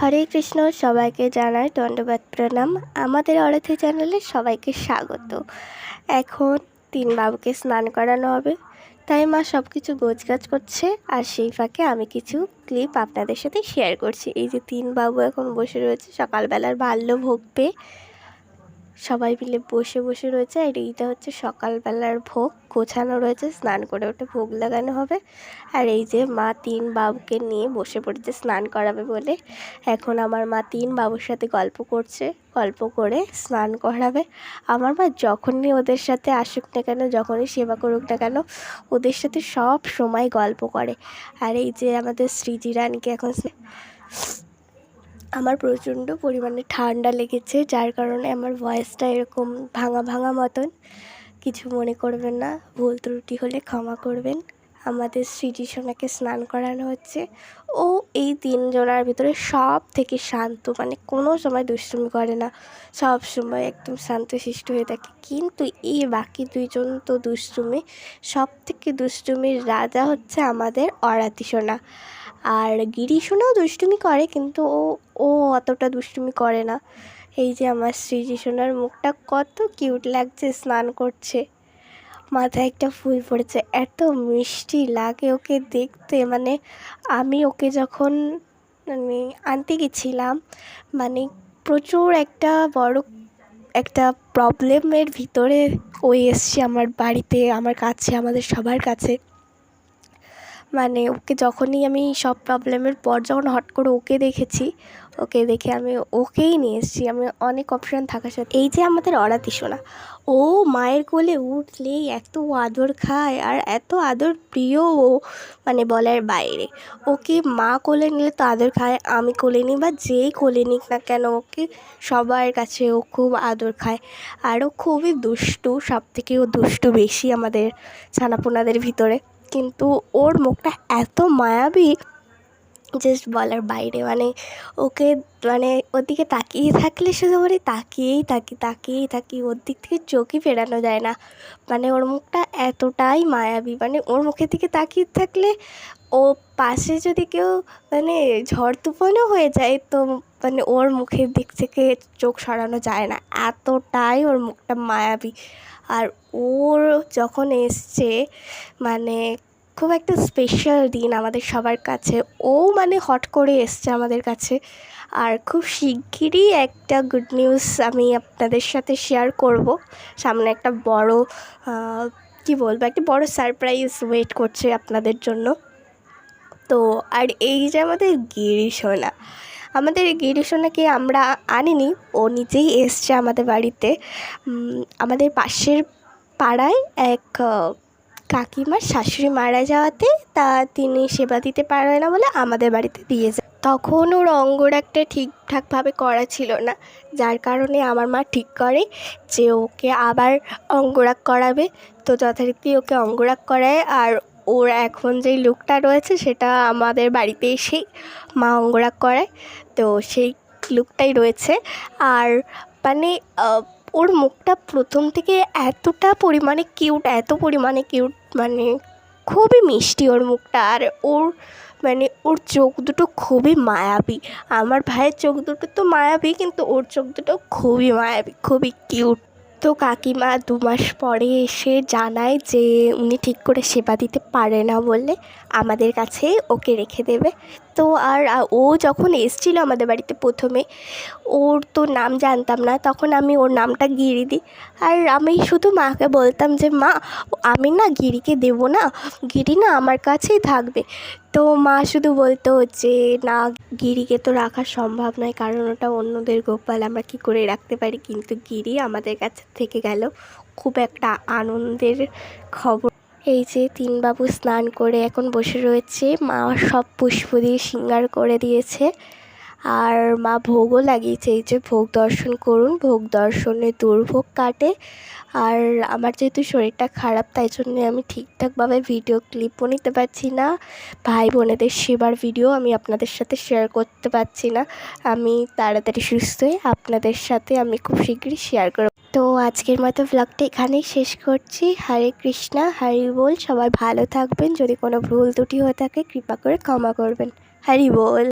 হরে কৃষ্ণ, সবাইকে জানায় দণ্ডবাদ প্রণাম। আমাদের অরথি চ্যানেলে সবাইকে স্বাগত। এখন তিন বাবুকে স্নান করানো হবে। তাই মা সব কিছু গোছগাছ করছে আর সেই ফাঁকে আমি কিছু ক্লিপ আপনাদের সাথে শেয়ার করছি। এই যে তিন বাবু এখন বসে রয়েছে সকালবেলার বাল্য ভোগ পেয়ে। সবাই মিলে বসে বসে রয়েছে আর এইটা হচ্ছে সকালবেলার ভোগ। গোছানো রয়েছে, স্নান করে ওঠে, ভোগ লাগানো হবে। আর এই যে মা তিন বাবুকে নিয়ে বসে পড়েছে, স্নান করাবে বলে। এখন আমার মা তিন বাবুর সাথে গল্প করছে, গল্প করে স্নান করাবে। আমার মা যখনই ওদের সাথে আসুক না কেন, যখনই সেবা করুক না কেন, ওদের সাথে সব সময় গল্প করে। আর এই যে আমাদের শ্রীজি রানীকে এখন আমার প্রচণ্ড পরিমাণে ঠান্ডা লেগেছে, যার কারণে আমার ভয়েসটা এরকম ভাঙা ভাঙা মতন। কিছু মনে করবেন না, ভুল ত্রুটি হলে ক্ষমা করবেন। আমাদের স্মৃতি সোনাকে স্নান করানো হচ্ছে। ও এই তিনজনার ভিতরে সব থেকে শান্ত মানে কোনো সময় দুষ্টুমি করে না। সব সময় একদম শান্তশিষ্ট হয়ে থাকে। কিন্তু এই বাকি দুইজন তো দুষ্টুমি। সব থেকে দুষ্টুমির রাজা হচ্ছে আমাদের অরাতি সোনা। আর গিরি সোনাও দুষ্টুমি করে, কিন্তু ও ও অতটা দুষ্টুমি করে না। এই যে আমার সৃজি সোনার মুখটা কত কিউট লাগছে, স্নান করছে। মাথায় একটা ফুল পড়েছে, এত মিষ্টি লাগে ওকে দেখতে। মানে আমি ওকে যখন মানে আনতে গেছিলাম মানে প্রচুর একটা বড় একটা প্রবলেমের ভিতরে ও এসছে আমার বাড়িতে, আমার কাছে, আমাদের সবার কাছে। মানে ওকে যখনই আমি সব প্রবলেমের পর যখন হট করে ওকে দেখেছি, ওকে দেখে আমি ওকেই নিয়ে এসেছি। আমি অনেক অপশান থাকার সাথে। এই যে আমাদের অরাতি সোনা, ও মায়ের কোলে উঠলেই এত আদর খায় আর এত আদর প্রিয় ও মানে বলার বাইরে। ওকে মা কোলে নিলে তো আদর খায়, আমি কোলে নিই বা যেই কোলে নিক না কেন, ওকে সবার কাছে ও খুব আদর খায়। আর ও খুবই দুষ্টু সব থেকে ও দুষ্টু বেশি আমাদের ছানাপোনাদের ভিতরে। কিন্তু ওর মুখটা এত মায়াবী জাস্ট বলার বাইরে মানে ওকে মানে ওর দিকে তাকিয়ে থাকলে শুধু বলি তাকিয়েই থাকি তাকিয়েই থাকি, ওর দিক থেকে চোখই ফেরানো যায় না। মানে ওর মুখটা এতটাই মায়াবী মানে ওর মুখের দিকে তাকিয়ে থাকলে ও পাশে যদি কেউ মানে ঝড় তুফানও হয়ে যায়, তো মানে ওর মুখের দিক থেকে চোখ সরানো যায় না। এতটাই ওর মুখটা মায়াবী। আর ওর যখন এসছে মানে খুব একটা স্পেশাল দিন আমাদের সবার কাছে। ও মানে হট করে এসছে আমাদের কাছে। আর খুব শিগগিরই একটা গুড নিউজ আমি আপনাদের সাথে শেয়ার করব। সামনে একটা বড় কী বলব, একটা বড় সারপ্রাইজ ওয়েট করছে আপনাদের জন্য। তো, আর এই যে আমাদের গিরিশোনা আমাদের গিরিশোনাকে আমরা আনিনি, ও নিজেই এসছে আমাদের বাড়িতে। আমাদের পাশের পাড়ায় এক কাকিমার শাশুড়ি মারা যাওয়াতে তা তিনি সেবা দিতে পারে না বলে আমাদের বাড়িতে দিয়ে যায়। তখন ওর অঙ্গরাগটা ঠিকঠাকভাবে করা ছিল না, যার কারণে আমার মা ঠিক করে যে ওকে আবার অঙ্গরাগ করাবে। তো যথারীতি ওকে অঙ্গরাগ করায় আর ওর এখন যেই লুকটা রয়েছে সেটা আমাদের বাড়িতে এসেই মা অঙ্গরাগ করায় তো সেই লুকটাই রয়েছে। আর মানে ওর মুখটা প্রথম থেকে এতটা পরিমাণে কিউট এত পরিমাণে কিউট মানে খুবই মিষ্টি ওর মুখটা। আর ওর মানে ওর চোখ দুটো খুবই মায়াবী। আমার ভাইয়ের চোখ দুটো তো মায়াবী, কিন্তু ওর চোখ দুটো খুবই মায়াবী, খুবই কিউট তো কাকিমা দু মাস পরে এসে জানায় যে উনি ঠিক করে সেবা দিতে পারে না বলে আমাদের কাছে ওকে রেখে দেবে। তো আর ও যখন এসছিল আমাদের বাড়িতে প্রথমে, ওর তো নাম জানতাম না, তখন আমি ওর নামটা গিরি দিই। আর আমি শুধু মাকে বলতাম যে, মা, আমি না গিরিকে দেবো না, গিরি না আমার কাছেই থাকবে। তো মা শুধু বলতো যে, না, গিরিকে তো রাখা সম্ভব নয়, কারণ ওটা অন্যদের গোপাল, আমরা কি করে রাখতে পারি? কিন্তু গিরি আমাদের কাছে থেকে গেল খুব একটা আনন্দের খবর। এই যে তিন বাবু স্নান করে এখন বসে রয়েছে, মা সব পুষ্প দিয়ে সিঙ্গার করে দিয়েছে। আর মা ভোগও লাগিয়েছে, এই যে ভোগ দর্শন করুন, ভোগ দর্শনে দুর্ভোগ কাটে। আর আমার যেহেতু শরীরটা খারাপ, তাই জন্যে আমি ঠিকঠাকভাবে ভিডিও ক্লিপও নিতে পারছি না। ভাই বোনেদের সেবার ভিডিও আমি আপনাদের সাথে শেয়ার করতে পারছি না। আমি তাড়াতাড়ি সুস্থ হয়ে আপনাদের সাথে আমি খুব শীঘ্রই শেয়ার করব। তো আজকের মতো ব্লগটা এখানেই শেষ করছি। হরে কৃষ্ণা, হরি বল, সবাই ভালো থাকবেন। যদি কোনো ভুল ত্রুটি হয়ে থাকে, কৃপা করে ক্ষমা করবেন। হরি বল।